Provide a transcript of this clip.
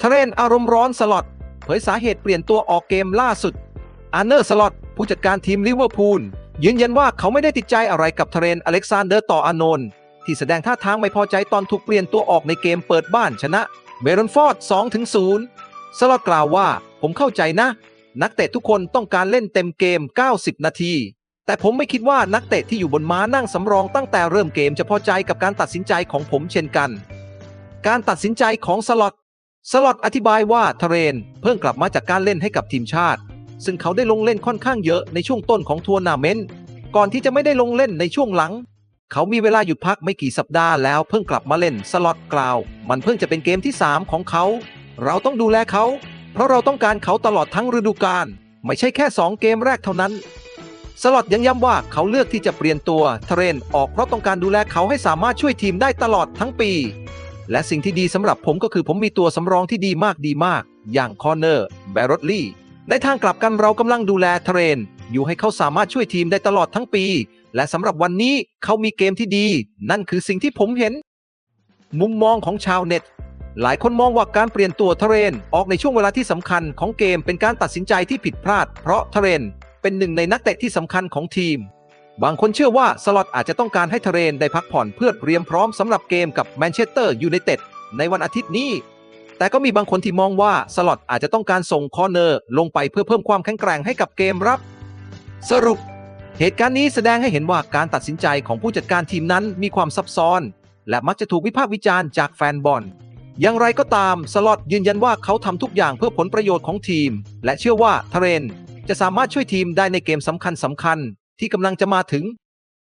เทรนอารมณ์ร้อนสล็อตเผยสาเหตุเปลี่ยนตัวออกเกมล่าสุดอาร์เนอร์สล็อตผู้จัดการทีมลิเวอร์พูลยืนยันว่าเขาไม่ได้ติดใจอะไรกับเทรนอเล็กซานเดอร์ต่ออานนท์ที่แสดงท่าทางไม่พอใจตอนถูกเปลี่ยนตัวออกในเกมเปิดบ้านชนะเบรอนฟอร์ด2-0สล็อตกล่าวว่า ผมเข้าใจนะ นักเตะทุกคนต้องการเล่นเต็มเกม 90 นาที แต่ผมไม่คิดว่านักเตะที่อยู่บนม้านั่งสำรองตั้งแต่เริ่มเกมจะพอใจกับการตัดสินใจของผมเช่นกัน การตัดสินใจของสล็อต สล็อตอธิบายว่าทเรนเพิ่งกลับมาจากการเล่นให้กับทีมชาติ ซึ่งเขาได้ลงเล่นค่อนข้างเยอะในช่วงต้นของทัวร์นาเมนต์ก่อนที่จะไม่ได้ลงเล่นในช่วงหลัง เขามีเวลาหยุดพักไม่กี่สัปดาห์แล้วเพิ่งกลับมาเล่นสล็อตกล่าว มันเพิ่งจะเป็นเกมที่ 3 ของเขา เราต้องดูแลเขา เพราะเราต้องการเขาตลอดทั้งฤดูกาลไม่ใช่แค่ 2 เกมแรกเท่านั้น สล็อตยังย้ำว่าเขาเลือกที่จะเปลี่ยนตัวเทรนออกเพราะต้องการดูแลเขาให้สามารถช่วยทีมได้ตลอดทั้งปี และสิ่งที่ดีสำหรับผมก็คือผมมีตัวสำรองที่ดีมากดีมาก อย่างคอนเนอร์แบรอตลี่ในทางกลับกันเรากำลังดูแลเทรน อยู่ให้เขาสามารถช่วยทีมได้ตลอดทั้งปี และสำหรับวันนี้เขามีเกมที่ดี นั่นคือสิ่งที่ผมเห็น มุมมองของชาวเน็ต หลายคนมองว่าการเปลี่ยนตัวเทรน ออกในช่วงเวลาที่สำคัญของเกมเป็นการตัดสินใจที่ผิดพลาด เพราะเทรน เป็นหนึ่งในนักเตะที่สำคัญของทีม บางคนเชื่อว่าสล็อตอาจจะต้องการให้เทเรนได้พักผ่อนเพื่อเตรียมพร้อมสำหรับเกมกับแมนเชสเตอร์ยูไนเต็ดในวันอาทิตย์นี้ แต่ก็มีบางคนที่มองว่าสล็อตอาจจะต้องการส่งคอเนอร์ลงไปเพื่อเพิ่มความแข็งแกร่งให้กับเกมรับ สรุป เหตุการณ์นี้แสดงให้เห็นว่าการตัดสินใจของผู้จัดการทีมนั้นมีความซับซ้อน และมักจะถูกวิพากษ์วิจารณ์จากแฟนบอลอย่างไรก็ตามสล็อตยืนยันว่าเขาทำทุกอย่างเพื่อผลประโยชน์ของทีม และเชื่อว่าเทเรนจะสามารถช่วยทีมได้ในเกมสำคัญสำคัญๆ ที่กำลังจะมาถึง